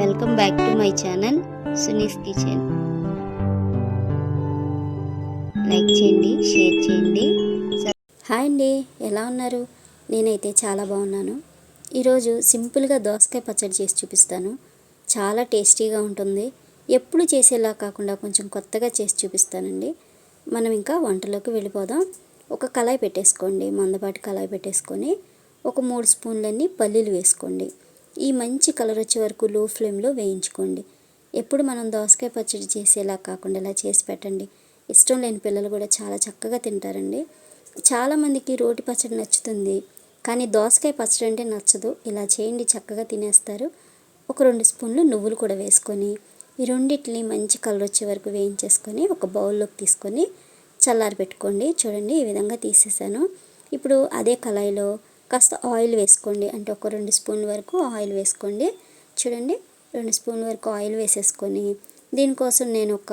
Welcome back to my channel Suni's kitchen like చేయండి share చేయండి. Hi అండి ఎలా ఉన్నారు? నేనైతే చాలా బాగున్నాను. ఈరోజు సింపుల్గా దోసకాయ పచ్చడి చేసి చూపిస్తాను. చాలా టేస్టీగా ఉంటుంది. ఎప్పుడు చేసేలా కాకుండా కొంచెం కొత్తగా చేసి చూపిస్తానండి. మనం ఇంకా వంటలోకి వెళ్ళిపోదాం. ఒక కళాయి పెట్టేసుకోండి మందపాటి కళాయి పెట్టేసుకొని ఒక మూడు స్పూన్లన్నీ పల్లీలు వేసుకోండి. ఈ మంచి కలర్ వచ్చే వరకు లో ఫ్లేమ్లో వేయించుకోండి. ఎప్పుడు మనం దోసకాయ పచ్చడి చేసేలా కాకుండా ఇలా చేసి పెట్టండి. ఇష్టం లేని పిల్లలు కూడా చాలా చక్కగా తింటారండి. చాలామందికి రోటి పచ్చడి నచ్చుతుంది కానీ దోసకాయ పచ్చడి అంటే నచ్చదు. ఇలా చేయండి చక్కగా తినేస్తారు. ఒక రెండు స్పూన్లు నువ్వులు కూడా వేసుకొని ఈ రెండింటిని మంచి కలర్ వచ్చే వరకు వేయించేసుకొని ఒక బౌల్లోకి తీసుకొని చల్లారి పెట్టుకోండి చూడండి ఈ విధంగా తీసేసాను. ఇప్పుడు అదే కళాయిలో కాస్త ఆయిల్ వేసుకోండి. అంటే ఒక రెండు స్పూన్ల వరకు ఆయిల్ వేసుకోండి. చూడండి రెండు స్పూన్ల వరకు ఆయిల్ వేసేసుకొని దీనికోసం నేను ఒక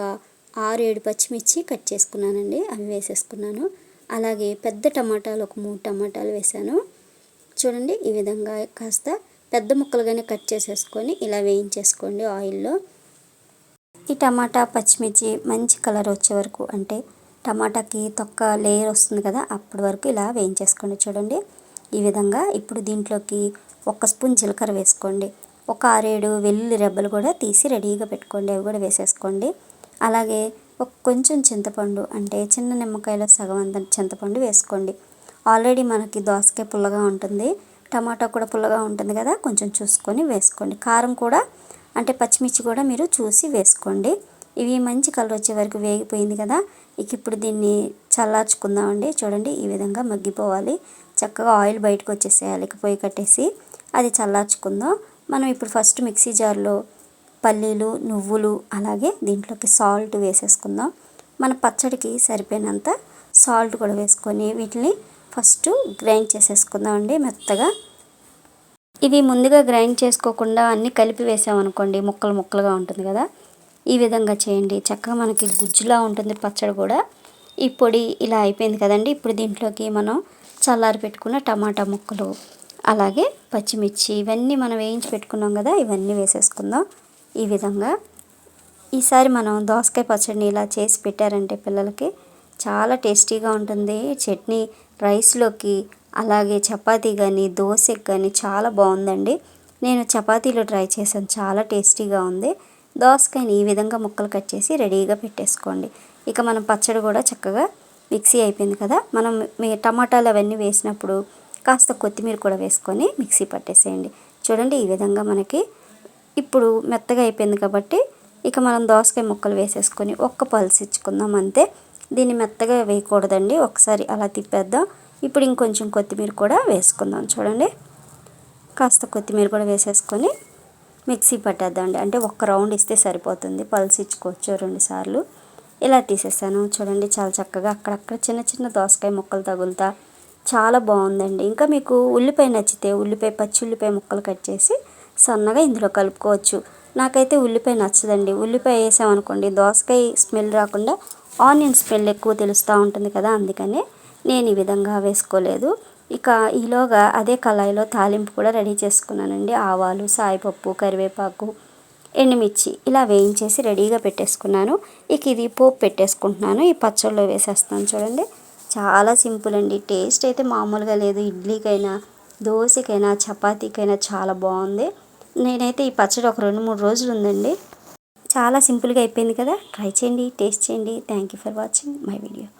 ఆరు ఏడు పచ్చిమిర్చి కట్ చేసుకున్నానండి. అవి వేసేసుకున్నాను. అలాగే పెద్ద టమాటాలు ఒక మూడు టమాటాలు వేసాను. చూడండి ఈ విధంగా కాస్త పెద్ద ముక్కలుగానే కట్ చేసేసుకొని ఇలా వేయించేసుకోండి ఆయిల్లో. ఈ టమాటా పచ్చిమిర్చి మంచి కలర్ వచ్చే వరకు అంటే టమాటాకి తొక్క లేయర్ వస్తుంది కదా అప్పటి వరకు ఇలా వేయించేసుకోండి. చూడండి ఈ విధంగా ఇప్పుడు దీంట్లోకి ఒక స్పూన్ జీలకర్ర వేసుకోండి. ఒక ఆరేడు వెల్లుల్లి రెబ్బలు కూడా తీసి రెడీగా పెట్టుకోండి. అవి కూడా వేసేసుకోండి. అలాగే ఒక కొంచెం చింతపండు అంటే చిన్న నిమ్మకాయలో సగం అంత చింతపండు వేసుకోండి. ఆల్రెడీ మనకి దోసకాయ పుల్లగా ఉంటుంది. టమాటా కూడా పుల్లగా ఉంటుంది కదా కొంచెం చూసుకొని వేసుకోండి. కారం కూడా అంటే పచ్చిమిర్చి కూడా మీరు చూసి వేసుకోండి. ఇవి మంచి కలర్ వచ్చే వరకు వేగిపోయింది కదా ఇక ఇప్పుడు దీన్ని చల్లార్చుకుందామండి. చూడండి ఈ విధంగా మగ్గిపోవాలి. చక్కగా ఆయిల్ బయటకు వచ్చేసేయాలి పొయ్యి కట్టేసి అది చల్లార్చుకుందాం. మనం ఇప్పుడు ఫస్ట్ మిక్సీ జార్లో పల్లీలు నువ్వులు అలాగే దీంట్లోకి సాల్ట్ వేసేసుకుందాం. మన పచ్చడికి సరిపోయినంత సాల్ట్ కూడా వేసుకొని వీటిని ఫస్ట్ గ్రైండ్ చేసేసుకుందాం అండి మెత్తగా. ఇవి ముందుగా గ్రైండ్ చేసుకోకుండా అన్నీ కలిపి వేసామనుకోండి ముక్కలు ముక్కలుగా ఉంటుంది కదా. ఈ విధంగా చేయండి. చక్కగా మనకి గుజ్జులా ఉంటుంది పచ్చడి కూడా. ఈ పొడి ఇలా అయిపోయింది కదండి. ఇప్పుడు దీంట్లోకి మనం చల్లారి పెట్టుకున్న టమాటా ముక్కలు అలాగే పచ్చిమిర్చి ఇవన్నీ మనం వేయించి పెట్టుకున్నాం కదా ఇవన్నీ వేసేసుకుందాం. ఈ విధంగా ఈసారి మనం దోసకాయ పచ్చడిని ఇలా చేసి పెట్టారంటే పిల్లలకి చాలా టేస్టీగా ఉంటుంది. చట్నీ రైస్లోకి అలాగే చపాతీ కానీ దోశకి కానీ చాలా బాగుందండి. నేను చపాతీలో ట్రై చేశాను చాలా టేస్టీగా ఉంది. దోసకాయని ఈ విధంగా ముక్కలు కట్ చేసి రెడీగా పెట్టేసుకోండి. ఇక మనం పచ్చడి కూడా చక్కగా మిక్సీ అయిపోయింది కదా మనం మీ టమాటాలు అవన్నీ వేసినప్పుడు కాస్త కొత్తిమీర కూడా వేసుకొని మిక్సీ పట్టేసేయండి. చూడండి ఈ విధంగా మనకి ఇప్పుడు మెత్తగా అయిపోయింది కాబట్టి ఇక మనం దోసకాయ ముక్కలు వేసేసుకొని ఒక్క పల్స్ ఇచ్చుకుందాం అంతే. దీన్ని మెత్తగా వేయకూడదండి ఒకసారి అలా తిప్పేద్దాం. ఇప్పుడు ఇంకొంచెం కొత్తిమీర కూడా వేసుకుందాం చూడండి. కాస్త కొత్తిమీర కూడా వేసేసుకొని మిక్సీ పట్టేద్దామండి. అంటే ఒక్క రౌండ్ ఇస్తే సరిపోతుంది పల్స్ ఇచ్చుకోవచ్చు రెండు సార్లు. ఇలా తీసేసాను. చూడండి చాలా చక్కగా అక్కడక్కడ చిన్న చిన్న దోసకాయ ముక్కలు తగులుతా చాలా బాగుందండి. ఇంకా మీకు ఉల్లిపాయ నచ్చితే ఉల్లిపాయ పచ్చి ఉల్లిపాయ ముక్కలు కట్ చేసి సన్నగా ఇందులో కలుపుకోవచ్చు. నాకైతే ఉల్లిపాయ నచ్చదండి. ఉల్లిపాయ వేసామనుకోండి దోసకాయ స్మెల్ రాకుండా ఆనియన్ స్మెల్ ఎక్కువ తెలుస్తూ ఉంటుంది కదా అందుకనే నేను ఈ విధంగా వేసుకోలేదు. ఇక ఈలోగా అదే కళాయిలో తాలింపు కూడా రెడీ చేసుకున్నానండి. ఆవాలు సాయిపప్పు కరివేపాకు ఎండుమిర్చి ఇలా వేయించేసి రెడీగా పెట్టేసుకున్నాను. ఇక ఇది పోపు పెట్టేసుకుంటున్నాను. ఈ పచ్చళ్ళలో వేసేస్తాను చూడండి. చాలా సింపుల్ అండి. టేస్ట్ అయితే మామూలుగా లేదు. ఇడ్లీకైనా దోశకైనా చపాతీకైనా చాలా బాగుంది. నేనైతే ఈ పచ్చడి ఒక రెండు మూడు రోజులు ఉందండి. చాలా సింపుల్గా అయిపోయింది కదా. ట్రై చేయండి టేస్ట్ చేయండి. Thank you for watching my video